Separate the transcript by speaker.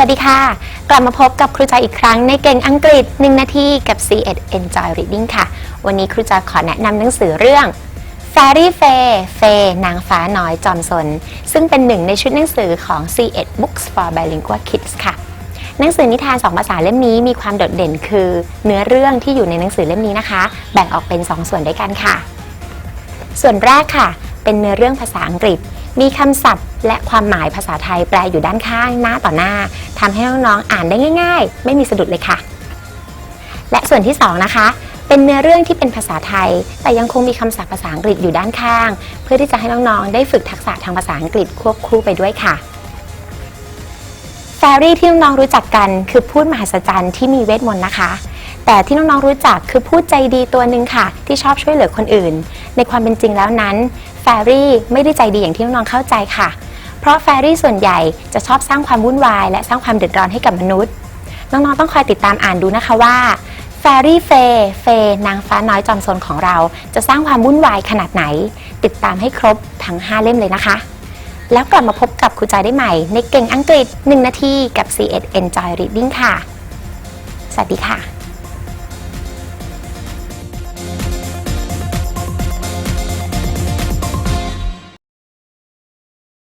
Speaker 1: วัสดีค่ะ กลับมาพบกับครูจอยอีกครั้งในเก่งอังกฤษ 1 นาทีกับ C1 Enjoy Reading ค่ะ วันนี้ครูจอยขอแนะนำหนังสือเรื่อง Fairy Faye เฟยนางฟ้าน้อยจอมสน ซึ่งเป็นหนึ่งในชุดหนังสือของ C1 Books for Bilingual Kids ค่ะ หนังสือนิทานสองภาษาเล่มนี้มีความโดดเด่นคือ เนื้อเรื่องที่อยู่ในหนังสือเล่มนี้นะคะ แบ่งออกเป็น 2 ส่วนด้วยกันค่ะ ส่วนแรกค่ะ เป็นเนื้อเรื่องภาษาอังกฤษ มีคำศัพท์ และความหมายภาษาไทยแปลอยู่ด้านข้างหน้าต่อหน้าทำให้น้องๆอ่านได้ง่าย ๆ ไม่มีสะดุดเลยค่ะ และส่วนที่ 2 นะคะ เป็นเนื้อเรื่องที่เป็นภาษาไทย แต่ยังคงมีคำศัพท์ภาษาอังกฤษอยู่ด้านข้าง เพื่อที่จะให้น้องๆ ได้ฝึกทักษะทางภาษาอังกฤษควบคู่ไปด้วยค่ะแฟรี่ที่น้องๆรู้จักกันคือพูดมหัศจรรย์ที่มีเวทมนต์นะคะ แต่ที่น้องๆรู้จักคือพูดใจดีตัวหนึ่งค่ะ ที่ชอบช่วยเหลือคนอื่น ในความเป็นจริงแล้วนั้น ฟรี่ไม่ได้ใจดีอย่างที่น้องๆเข้าใจค่ะ เพราะแฟรี่ส่วนใหญ่จะชอบสร้างความวุ่นวาย และสร้างความเดือดร้อนให้กับมนุษย์ น้องๆต้องคอยติดตามอ่านดูนะคะว่าแฟรี่เฟย์เฟย์นางฟ้าน้อยจอมซนของเรา จะสร้างความวุ่นวายขนาดไหน ติดตามให้ครบทั้ง 5 เล่มเลยนะคะ แล้วกลับมาพบกับครูจอยได้ใหม่ ในเก่งอังกฤษ 1 นาทีกับ C1 Enjoy Reading ค่ะ สวัสดีค่ะ